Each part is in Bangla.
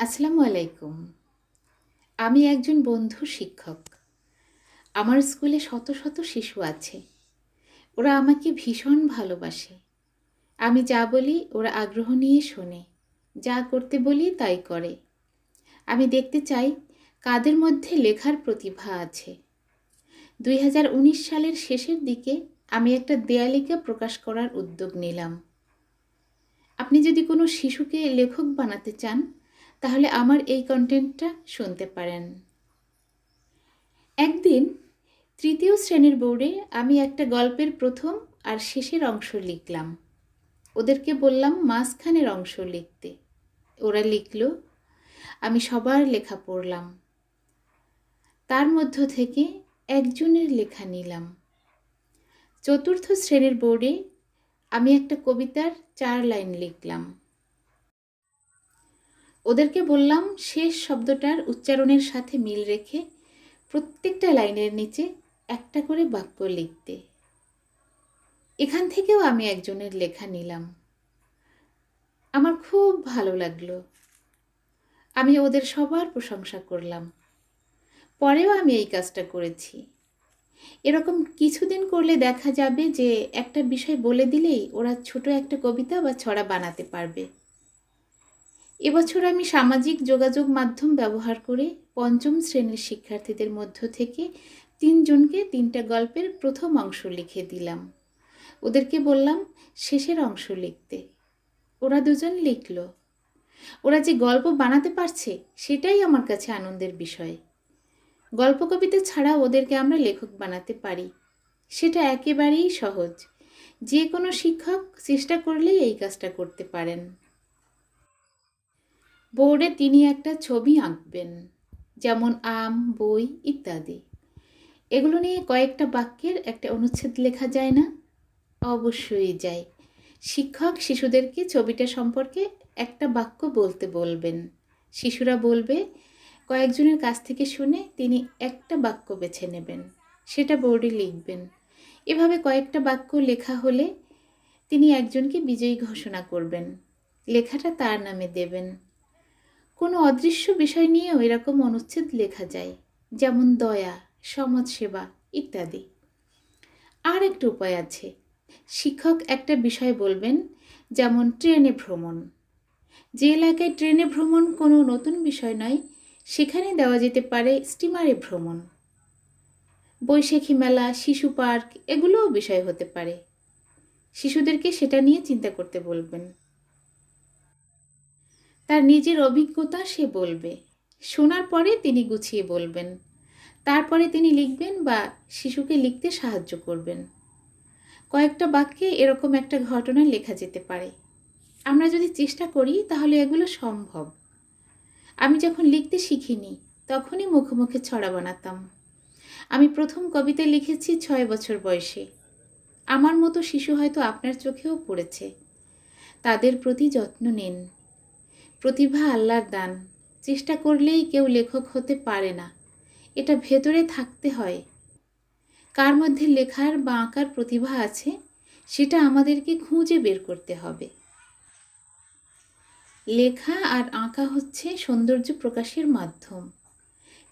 আসসালামু আলাইকুম। আমি একজন বন্ধু শিক্ষক। আমার স্কুলে শত শত শিশু আছে। ওরা আমাকে ভীষণ ভালোবাসে। আমি যা বলি ওরা আগ্রহ নিয়ে শোনে। যা করতে বলি তাই করে। আমি দেখতে চাই কাদের মধ্যে লেখার প্রতিভা আছে। দুই হাজার উনিশ সালের শেষের দিকে আমি একটা দেয়ালিকা প্রকাশ করার উদ্যোগ নিলাম। আপনি যদি কোনো শিশুকে লেখক বানাতে চান তাহলে আমার এই কন্টেন্টটা শুনতে পারেন। একদিন তৃতীয় শ্রেণির বোর্ডে আমি একটা গল্পের প্রথম আর শেষের অংশ লিখলাম। ওদেরকে বললাম, মাঝখানের অংশ লিখতে। ওরা লিখল, আমি সবার লেখা পড়লাম। তার মধ্য থেকে একজনের লেখা নিলাম। চতুর্থ শ্রেণির বোর্ডে আমি একটা কবিতার চার লাইন লিখলাম। ওদেরকে বললাম, শেষ শব্দটার উচ্চারণের সাথে মিল রেখে প্রত্যেকটা লাইনের নিচে একটা করে বাক্য লিখতে। এখান থেকেও আমি একজনের লেখা নিলাম। আমার খুব ভালো লাগল। আমি ওদের সবার প্রশংসা করলাম। পরেও আমি এই কাজটা করেছি। এরকম কিছুদিন করলে দেখা যাবে যে একটা বিষয় বলে দিলেই ওরা ছোট একটা কবিতা বা ছড়া বানাতে পারবে। এবছর আমি সামাজিক যোগাযোগ মাধ্যম ব্যবহার করে পঞ্চম শ্রেণির শিক্ষার্থীদের মধ্য থেকে তিনজনকে তিনটা গল্পের প্রথম অংশ লিখে দিলাম। ওদেরকে বললাম, শেষের অংশ লিখতে। ওরা দুজন লিখল। ওরা যে গল্প বানাতে পারছে, সেটাই আমার কাছে আনন্দের বিষয়। গল্প কবিতা ছাড়া ওদেরকে আমরা লেখক বানাতে পারি। সেটা একেবারেই সহজ। যে কোনো শিক্ষক চেষ্টা করলেই এই কাজটা করতে পারেন। বোর্ডে তিনি একটা ছবি আঁকবেন, যেমন আম, বই ইত্যাদি। এগুলো নিয়ে কয়েকটা বাক্যের একটা অনুচ্ছেদ লেখা যায় না? অবশ্যই যায়। শিক্ষক শিশুদেরকে ছবিটা সম্পর্কে একটা বাক্য বলতে বলবেন। শিশুরা বলবে, কয়েকজনের কাছ থেকে শুনে তিনি একটা বাক্য বেছে নেবেন, সেটা বোর্ডে লিখবেন। এভাবে কয়েকটা বাক্য লেখা হলে তিনি একজনকে বিজয়ী ঘোষণা করবেন। লেখাটা তার নামে দেবেন। কোনো অদৃশ্য বিষয় নিয়েও এরকম অনুচ্ছেদ লেখা যায়, যেমন দয়া, সমাজসেবা ইত্যাদি। আর একটা উপায় আছে। শিক্ষক একটা বিষয় বলবেন, যেমন ট্রেনে ভ্রমণ। যে এলাকায় ট্রেনে ভ্রমণ কোনো নতুন বিষয় নয়, সেখানে দেওয়া যেতে পারে স্টিমারে ভ্রমণ। বৈশাখী মেলা, শিশু পার্ক, এগুলোও বিষয় হতে পারে। শিশুদেরকে সেটা নিয়ে চিন্তা করতে বলবেন। তার নিজের অভিজ্ঞতা সে বলবে। শোনার পরে তিনি গুছিয়ে বলবেন। তারপরে তিনি লিখবেন বা শিশুকে লিখতে সাহায্য করবেন। কয়েকটা বাক্যে এরকম একটা ঘটনা লেখা যেতে পারে। আমরা যদি চেষ্টা করি, তাহলে এগুলো সম্ভব। আমি যখন লিখতে শিখিনি, তখনই মুখে মুখে ছড়া বানাতাম। আমি প্রথম কবিতা লিখেছি ছয় বছর বয়সে। আমার মতো শিশু হয়তো আপনার চোখেও পড়েছে। তাদের প্রতি যত্ন নিন। প্রতিভা আল্লাহর দান। চেষ্টা করলেই কেউ লেখক হতে পারে না। এটা ভেতরে থাকতে হয়। কার মধ্যে লেখার বা আঁকার প্রতিভা আছে, সেটা আমাদেরকে খুঁজে বের করতে হবে। লেখা আর আঁকা হচ্ছে সৌন্দর্য প্রকাশের মাধ্যম,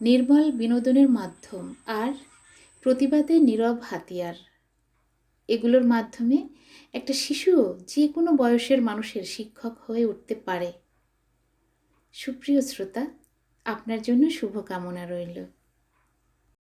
নির্মল বিনোদনের মাধ্যম আর প্রতিবাদে নীরব হাতিয়ার। এগুলোর মাধ্যমে একটা শিশুও যে কোনো বয়সের মানুষের শিক্ষক হয়ে উঠতে পারে। সুপ্রিয় শ্রোতা আপনার জন্য শুভকামনা রইল।